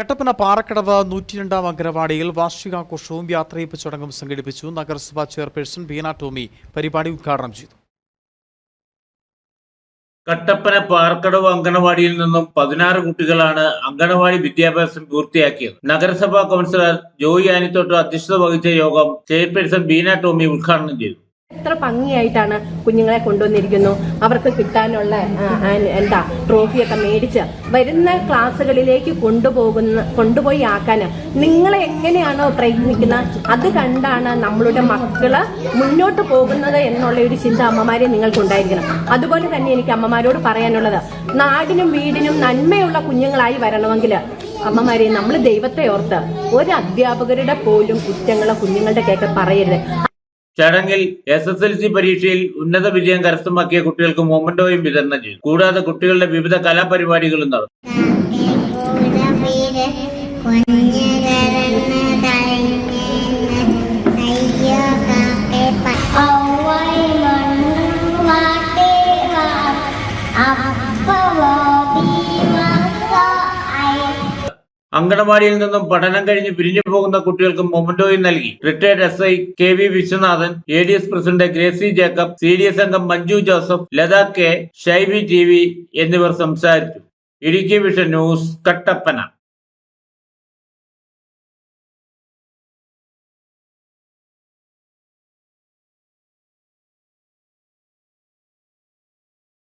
കട്ടപ്പന പാറക്കടവ് നൂറ്റിരണ്ടാം അംഗനവാടിയിൽ വാർഷികാഘോഷവും യാത്രയപ്പ് ചടങ്ങും സംഘടിപ്പിച്ചു നഗരസഭാ ചെയർപേഴ്സൺ ബീന ടോമി പരിപാടി ഉദ്ഘാടനം ചെയ്തു. കട്ടപ്പന പാർക്കടവ് അങ്കണവാടിയിൽ നിന്നും പതിനാറ് കുട്ടികളാണ് അങ്കണവാടി വിദ്യാഭ്യാസം പൂർത്തിയാക്കിയത്. നഗരസഭാ കൗൺസിലർ ജോയി ആനിത്തോട്ട് അധ്യക്ഷത വഹിച്ച യോഗം ചെയർപേഴ്സൺ ബീന ടോമി ഉദ്ഘാടനം ചെയ്തു. എത്ര ഭംഗിയായിട്ടാണ് കുഞ്ഞുങ്ങളെ കൊണ്ടുവന്നിരിക്കുന്നു. അവർക്ക് കിട്ടാനുള്ള എന്താ ട്രോഫിയൊക്കെ മേടിച്ച് വരുന്ന ക്ലാസ്സുകളിലേക്ക് കൊണ്ടുപോകുന്ന കൊണ്ടുപോയി ആക്കാൻ നിങ്ങളെ എങ്ങനെയാണോ പ്രയത്നിക്കുന്നത്? അത് കണ്ടാണ് നമ്മളുടെ മക്കൾ മുന്നോട്ട് പോകുന്നത് എന്നുള്ള ഒരു ചിന്ത അമ്മമാരെ നിങ്ങൾക്കുണ്ടായിരിക്കണം അതുപോലെ തന്നെ എനിക്ക് അമ്മമാരോട് പറയാനുള്ളത് നാടിനും വീടിനും നന്മയുള്ള കുഞ്ഞുങ്ങളായി വരണമെങ്കിൽ അമ്മമാരെ നമ്മൾ ദൈവത്തെ ഓർത്ത് ഒരു അധ്യാപകരുടെ പോലും കുറ്റങ്ങളോ കുഞ്ഞുങ്ങളുടെ കേക്ക് പറയരുത്. ചടങ്ങിൽ എസ് എസ് എൽ സി പരീക്ഷയിൽ ഉന്നത വിജയം കരസ്ഥമാക്കിയ കുട്ടികൾക്ക് മൊമന്റോയും വിതരണം ചെയ്തു. കൂടാതെ കുട്ടികളുടെ വിവിധ കലാപരിപാടികളും നടന്നു. അങ്കണവാടിയിൽ നിന്നും പഠനം കഴിഞ്ഞ് പിരിഞ്ഞു പോകുന്ന കുട്ടികൾക്ക് മൊമന്റോയും നൽകി. Retired S I K V Viswanathan A D S president Gracy Jacob C D S അംഗം Manju Joseph Latha K Shaiby T V എന്നിവർ സംസാരിച്ചു. Idukki vision news Kattappana.